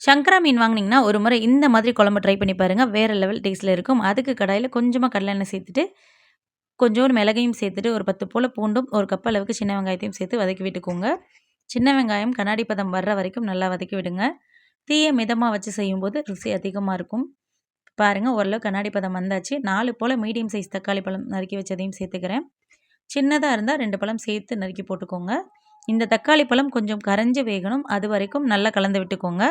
சங்கரா மீன் வாங்குனீங்கன்னா, ஒரு முறை இந்த மாதிரி குழம்பு ட்ரை பண்ணி பாருங்க. வேறு லெவல் டேஸ்ட்டில் இருக்கும். அதுக்கு கடாயில் கொஞ்சமாக கடலெண்ணெய் சேர்த்துட்டு, கொஞ்சோண்டு மிளகையும் சேர்த்துட்டு, ஒரு 10 போல பூண்டும், ஒரு கப் அளவுக்கு சின்ன வெங்காயத்தையும் சேர்த்து வதக்கி விட்டுக்கோங்க. சின்ன வெங்காயம் கண்ணாடி பதம் வர்ற வரைக்கும் நல்லா வதக்கி விடுங்க. தீயை மிதமாக வச்சு செய்யும்போது ருசி அதிகமாக இருக்கும். பாருங்க ஓரளவு கண்ணாடி பதம் வந்தாச்சு. நாலு போல் மீடியம் சைஸ் தக்காளி பழம் நறுக்கி வச்சதையும் சேர்த்துக்கிறேன். சின்னதாக இருந்தால் ரெண்டு பழம் சேர்த்து நறுக்கி போட்டுக்கோங்க. இந்த தக்காளி பழம் கொஞ்சம் கரைஞ்சி வேகணும். அது வரைக்கும் நல்லா கலந்து விட்டுக்கோங்க.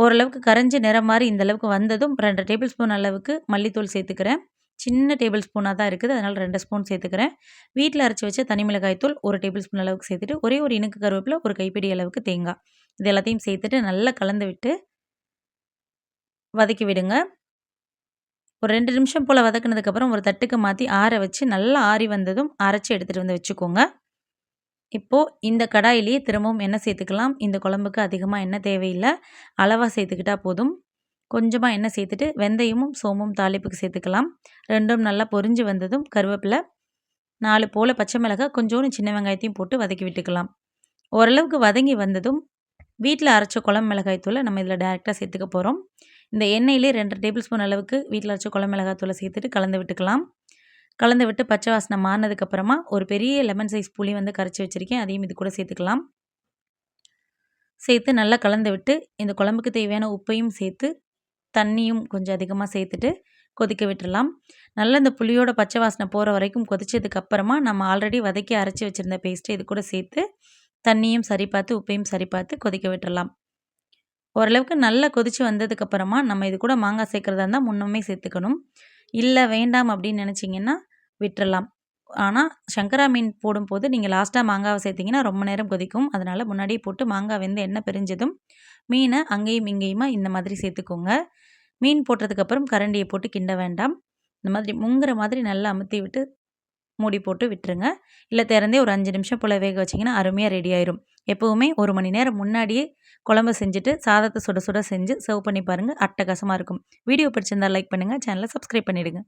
ஓரளவுக்கு கரைஞ்சி நிறம் மாதிரி இந்த அளவுக்கு வந்ததும் ரெண்டு டேபிள் ஸ்பூன் அளவுக்கு மல்லித்தூள் சேர்த்துக்கிறேன். சின்ன டேபிள் ஸ்பூனாக தான் இருக்குது. அதனால் ரெண்டு ஸ்பூன் சேர்த்துக்கிறேன். வீட்டில் அரைச்சி வச்ச தனி மிளகாய் தூள் ஒரு டேபிள் ஸ்பூன் அளவுக்கு சேர்த்துட்டு, ஒரே ஒரு இனுக்கு கருவேப்பில் ஒரு கைப்பிடி அளவுக்கு தேங்காய். இது எல்லாத்தையும் சேர்த்துட்டு நல்லா கலந்து விட்டு வதக்கி விடுங்க. ஒரு ரெண்டு நிமிஷம் போல் வதக்குனதுக்கப்புறம் ஒரு தட்டுக்கு மாற்றி ஆற வச்சு நல்லா ஆறி வந்ததும் அரைச்சி எடுத்துகிட்டு வந்து வச்சுக்கோங்க. இப்போது இந்த கடாயிலேயே திரும்பவும் எண்ணெய் சேர்த்துக்கலாம். இந்த குழம்புக்கு அதிகமாக எண்ணெய் தேவையில்லை அளவாக சேர்த்துக்கிட்டால் போதும். கொஞ்சமாக எண்ணெய் சேர்த்துட்டு வெந்தயமும், சோம்பும் தாளிப்புக்கு சேர்த்துக்கலாம். ரெண்டும் நல்லா பொரிஞ்சு வந்ததும் கருவேப்பிலை நாலு போல பச்சை மிளகாய், கொஞ்சோண்டு சின்ன வெங்காயத்தையும் போட்டு வதக்கி விட்டுக்கலாம். ஓரளவுக்கு வதங்கி வந்ததும் வீட்டில் அரைச்ச குழம்பு மிளகாய் நம்ம இதில் டேரெக்டாக சேர்த்துக்க போகிறோம் இந்த எண்ணெயிலே ரெண்டு டேபிள் ஸ்பூன் அளவுக்கு வீட்டில் அரைச்ச குழம்பு மிளகாய் தூளை சேர்த்துட்டு கலந்து விட்டுக்கலாம். கலந்து விட்டு பச்சை வாசனை மாறினதுக்கப்புறமா ஒரு பெரிய லெமன் சைஸ் புளி வந்து கரைச்சி வச்சிருக்கேன். அதையும் இது கூட சேர்த்துக்கலாம். சேர்த்து நல்லா கலந்து விட்டு இந்த குழம்புக்கு தேவையான உப்பையும் சேர்த்து, தண்ணியும் கொஞ்சம் அதிகமாக சேர்த்துட்டு கொதிக்க விட்டுடலாம் நல்லா இந்த புளியோட பச்சை வாசனை போகிற வரைக்கும் கொதிச்சதுக்கப்புறமா நம்ம ஆல்ரெடி வதக்கி அரைச்சி வச்சிருந்த பேஸ்ட்டு இது கூட சேர்த்து, தண்ணியும் சரி பார்த்து, உப்பையும் சரி பார்த்து கொதிக்க விட்டுடலாம் ஓரளவுக்கு நல்லா கொதித்து வந்ததுக்கப்புறமா நம்ம இது கூட மாங்காய் சேர்க்குறதா இருந்தால் முன்னமே சேர்த்துக்கணும். இல்லை வேண்டாம் அப்படின்னு நினச்சிங்கன்னா விட்டுறலாம். ஆனால் சங்கரா மீன் போடும்போது நீங்கள் லாஸ்ட்டாக மாங்காவை சேர்த்திங்கன்னா ரொம்ப நேரம் கொதிக்கும். அதனால முன்னாடியே போட்டு மாங்காய் வெந்து எண்ணெய் பிரிஞ்சதும், மீனை அங்கேயும் இங்கேயுமா இந்த மாதிரி சேர்த்துக்கோங்க. மீன் போட்டதுக்கப்புறம் கரண்டியை போட்டு கிண்ட வேண்டாம். இந்த மாதிரி முங்குற மாதிரி நல்லா அமுத்தி விட்டு மூடி போட்டு விட்டுருங்க. இல்லை திறந்தே ஒரு அஞ்சு நிமிஷம் போல வேக வச்சிங்கன்னா அருமையாக ரெடி ஆயிரும். எப்போவுமே ஒரு மணி நேரம் முன்னாடியே குழம்பு செஞ்சுட்டு, சாதத்தை சுட சுட செஞ்சு சர்வ் பண்ணி பாருங்க. அட்டகாசமாக இருக்கும். வீடியோ பிடிச்சிருந்தா லைக் பண்ணுங்க. சேனலை சப்ஸ்கிரைப் பண்ணிடுங்க.